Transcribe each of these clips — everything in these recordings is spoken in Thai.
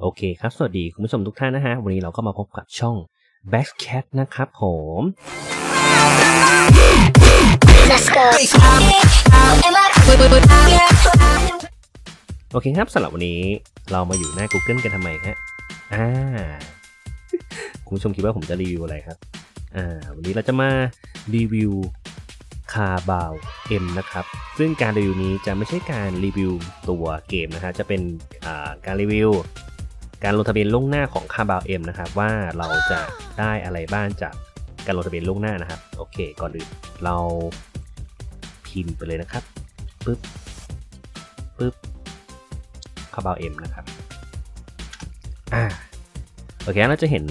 โอเคครับ สวัสดีคุณผู้ชมทุกท่านนะฮะ วันนี้เราก็มาพบกับช่อง b a c k Cat นะครับผม Let's โอเคครับสำหรับวันนี้เรามาอยู่หน้า Google กันทำไมฮะ อ่า คุณผู้ชมคิดว่าผมจะรีวิวอะไรครับ อ่า วันนี้เราจะมารีวิวคาบาวเอ็มนะครับ ซึ่งการรีวิวนี้จะไม่ใช่การรีวิวตัวเกมนะฮะ จะเป็นการรีวิว การลงทะเบียนล่วงหน้าของคาบาวเอ็มนะครับว่าเราจะได้อะไรบ้างจากการลงทะเบียนล่วงหน้านะครับ โอเค ก่อนอื่นเราพิมพ์ไปเลยนะครับปึ๊บปึ๊บคาบาวเอ็มนะครับอ่าโอเคเราจะเห็น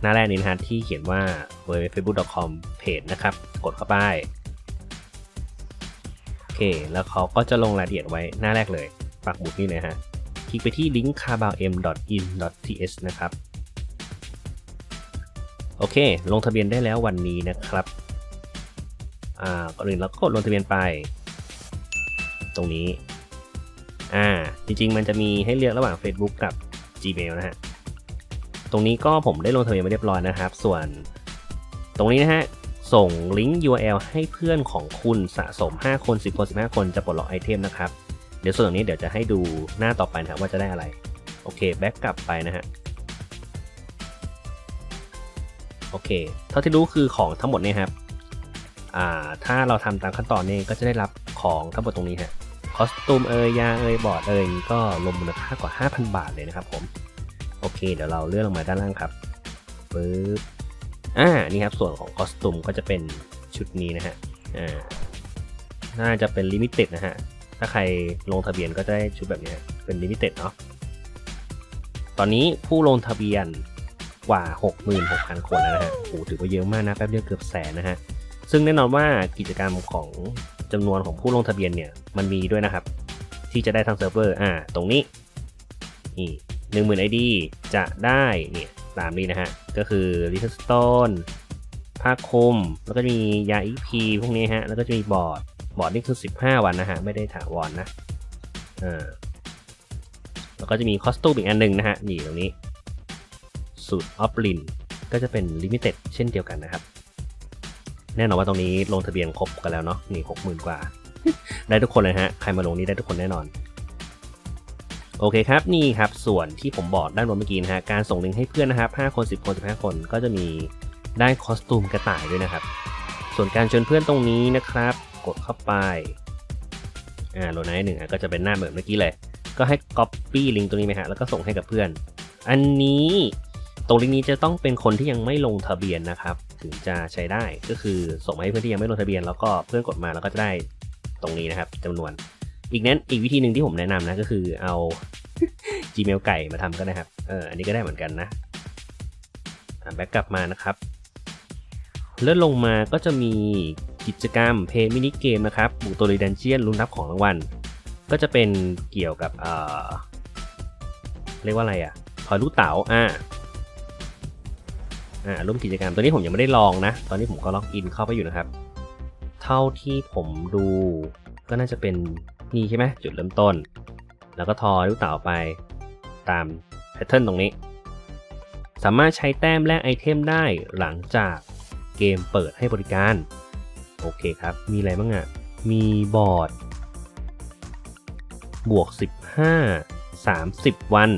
หน้าแรกนี้นะฮะที่เขียนว่า www.facebook.com page นะครับ กดเข้าไปโอเค แล้วเขาก็จะลงรายละเอียดไว้หน้าแรกเลยปักหมุดนี่เลยฮะ ลิกไปที่ลิงก์ carbalm.in.th นะครับ โอเค ลงทะเบียนได้แล้ววันนี้นะครับ อ่า ก่อนอื่นเราก็กดลงทะเบียนไป ตรงนี้ อ่า จริงๆ มันจะมีให้เลือกระหว่าง Facebook กับ Gmail นะฮะ ตรงนี้ก็ผมได้ลงทะเบียนไปเรียบร้อยนะครับ ส่วน ตรงนี้นะฮะส่งลิงก์ URL ให้เพื่อนของคุณสะสม 5 คน 10 คน 15 คนจะปลดล็อกไอเทมนะครับ เดี๋ยวส่วนตรงนี้เดี๋ยวจะให้ดูหน้าต่อไปนะครับว่าจะได้อะไร โอเคแบ็กกลับไปนะฮะโอเค เท่าที่รู้คือของทั้งหมดเนี่ยครับ อ่า ถ้าเราทำตามขั้นตอนนี้ก็จะได้รับของทั้งหมดตรงนี้ฮะ คอสตูมเอยยาเอยบอร์ดเอยก็รวมมูลค่ากว่า 5,000 บาทเลยนะครับผม โอเค เดี๋ยวเราเลื่อนลงมาด้านล่างครับปึ๊บ อ่า นี่ครับ ส่วนของคอสตูมก็จะเป็นชุดนี้นะฮะ อ่า น่าจะเป็นลิมิเต็ดนะฮะ ถ้าใครลงทะเบียนก็จะได้ชุดแบบนี้เป็นลิมิเต็ดเนาะตอนนี้ผู้ลงทะเบียนกว่า 66,000 คนแล้วนะฮะโอ้ถือว่าเยอะมากนะแป๊บเดียวเกือบแสนนะฮะซึ่งแน่นอนว่ากิจกรรมของจำนวนของผู้ลงทะเบียนเนี่ยมันมีด้วยนะครับ ที่จะได้ทางเซิร์ฟเวอร์อ่าตรงนี้นี่หนึ่งหมื่นไอดีจะได้เนี่ยตามนี้นะฮะ ก็คือลิทสโตนผ้าคลุมแล้วก็มียาอีพีพวกนี้ฮะ แล้วก็จะมีบอร์ด บอร์ดนี่คือ 15 วันนะฮะ ไม่ได้ถาวรนนะอ่าแล้วก็จะมีคอสตูมอีกอันหนึ่งนะฮะ นี่ตรงนี้ สูตรออฟลินก็จะเป็นลิมิเต็ดเช่นเดียวกันนะครับ แน่นอนว่าตรงนี้ลงทะเบียนครบกันแล้วเนาะนี่หกหมื่นกว่า ได้ทุกคนเลยฮะ ใครมาลงนี้ได้ทุกคนแน่นอน โอเคครับ นี่ครับ ส่วนที่ผมบอกด้านบนเมื่อกี้นะฮะ การส่งลิงก์ให้เพื่อนนะครับ5คน 10 คน 15 คนก็จะมีได้คอสตูมกระต่ายด้วยนะครับ ส่วนการชวนเพื่อนตรงนี้นะครับ กดเข้าไปอ่าโหลดให้หนึ่งอะก็จะเป็นหน้าเหมือนเมื่อกี้เลย ก็ให้ copy ลิงก์ตรงนี้ไหมฮะแล้วก็ส่งให้กับเพื่อน อันนี้ตรงลิงก์นี้จะต้องเป็นคนที่ยังไม่ลงทะเบียนนะครับ ถึงจะใช้ได้ก็คือส่งมาให้เพื่อนที่ยังไม่ลงทะเบียน แล้วก็เพื่อนกดมาแล้วก็จะได้ตรงนี้นะครับจำนวน อีกนั้นอีกวิธีหนึ่งที่ผมแนะนำนะก็คือเอา Gmail ไก่มาทำก็ได้ครับเอออันนี้ก็ได้เหมือนกันนะแบ็กกลับมานะครับเลื่อนลงมาก็จะมี กิจกรรมเพย์มินิเกมนะครับบุกตัวรีดันเจียนลุ้นรับของรางวัล ก็จะเป็นเกี่ยวกับเอ่อเรียกว่าอะไรอะ่ะทอยลูกเต๋าอ่าอ่าร่วมกิจกรรมตัวนี้ผมยังไม่ได้ลองนะ ตอนนี้ผมก็ล็อกอินเข้าไปอยู่นะครับ เท่าที่ผมดูก็น่าจะเป็นนี่ใช่ไหมจุดเริ่มต้น แล้วก็ทอยลูกเต๋าไปตามแพทเทิร์นตรงนี้ สามารถใช้แต้มแลกไอเทมได้หลังจากเกมเปิดให้บริการ โอเคครับ มีอะไรบ้างอะ่ะ มีบอร์ด บวก 15 30 วัน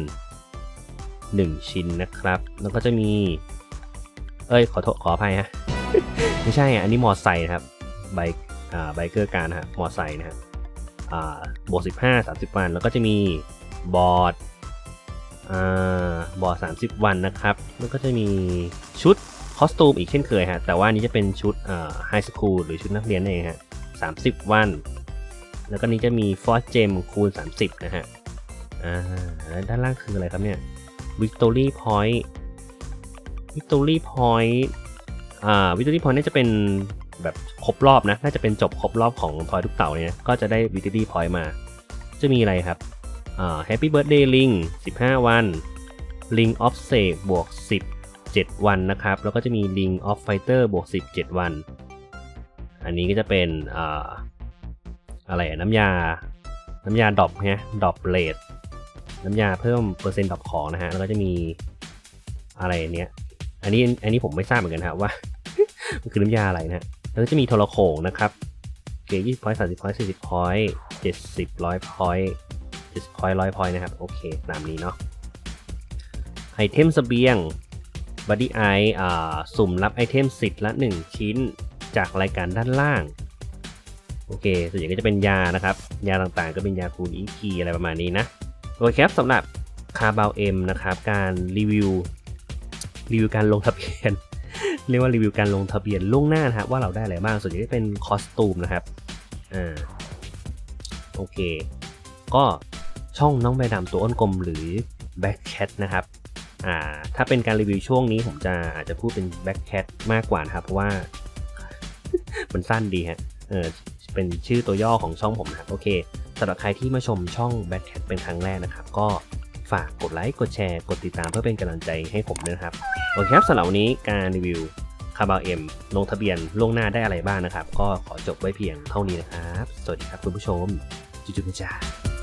1 ชิ้นนะครับ แล้วก็จะมี เอ้ย ขอโทษขออภัยฮะ ไม่ใช่อะ อันนี้มอไซค์นะครับ ไบอ่าไบเกอร์การนะฮะมอไซค์นะครับอ่าบวก 15 30 วัน แล้วก็จะมีบอร์ดอ่าบอร์ด 30 วันนะครับ แล้วก็จะมีชุด คอสตูมอีกเช่นเคยฮะ แต่ว่านี้จะเป็นชุดอ่าไฮสคูลหรือชุดนักเรียนนั่นเองฮะ30วัน แล้วก็นี้จะมีฟอร์เจมคูณ 30 นะฮะ อ่าแล้วด้านล่างคืออะไรครับเนี่ย Victory Point Victory Point อ่า Victory Point น่าจะเป็นแบบครบรอบนะ น่าจะเป็นจบครบรอบของทอยทุกเต่าเนี่ย ก็จะได้ Victory Point มา จะมีอะไรครับ อ่า Happy Birthday Ring 15 วัน Ring of Save บวก 10 7 วันนะครับ แล้วก็จะมี Ring of Fighter บวก10 7 วัน อันนี้ก็จะเป็นออะไรน้ำยา น้ำยาดรอปเนี่ยดรอปเลดน้ำยาเพิ่มเปอร์เซ็นต์ดรอปของนะฮะ แล้วก็จะมีอะไรเนี้ย อันนี้อันนี้ผมไม่ทราบเหมือนกันครับว่า มันคือน้ำยาอะไรนะฮะแล้วก็จะมีโทรโขงนะครับ เกรดยี่สิบพอยต์สามสิบพอยต์สี่สิบพอยต์เจ็ดสิบร้อยพอยต์เจ็ดสิบพอยต์ร้อยพอยต์นะครับ โอเค ตามนี้เนาะไอเทมเสบียง บัดดี้ไอสุ่มรับไอเทมสิทธิ์ละ 1 ชิ้นจากรายการด้านล่าง โอเค ส่วนใหญ่ก็จะเป็นยานะครับ ยาต่างๆ ก็เป็นยาคูณอีกีอะไรประมาณนี้นะ โอเคครับสำหรับคาบาวเอ็มนะครับ การรีวิว รีวิวการลงทะเบียน เรียกว่ารีวิวการลงทะเบียนล่วงหน้านะครับว่าเราได้อะไรบ้าง ส่วนใหญ่จะเป็นคอสตูมนะครับ อ่า โอเค ก็ช่องน้องใบดำตัวอ้นกลมหรือ Back Cat นะครับ อ่าถ้าเป็นการรีวิวช่วงนี้ผมจะอาจจะพูดเป็น Back Cat มากกว่านะครับ เพราะว่า มันสั้นดีฮะเออเป็นชื่อตัวย่อของช่องผมนะครับ โอเคสำหรับใครที่มาชมช่อง Back Cat เป็นครั้งแรกนะครับ ก็ฝากกดไลค์ กดแชร์ กดติดตามเพื่อเป็นกำลังใจให้ผมด้วยนะครับ โอเคครับสำหรับวันนี้การรีวิวคาบาเอ็มลงทะเบียนล่วงหน้าได้อะไรบ้างนะครับ ก็ขอจบไว้เพียงเท่านี้นะครับ สวัสดีครับคุณผู้ชม จุ๊บๆจ้า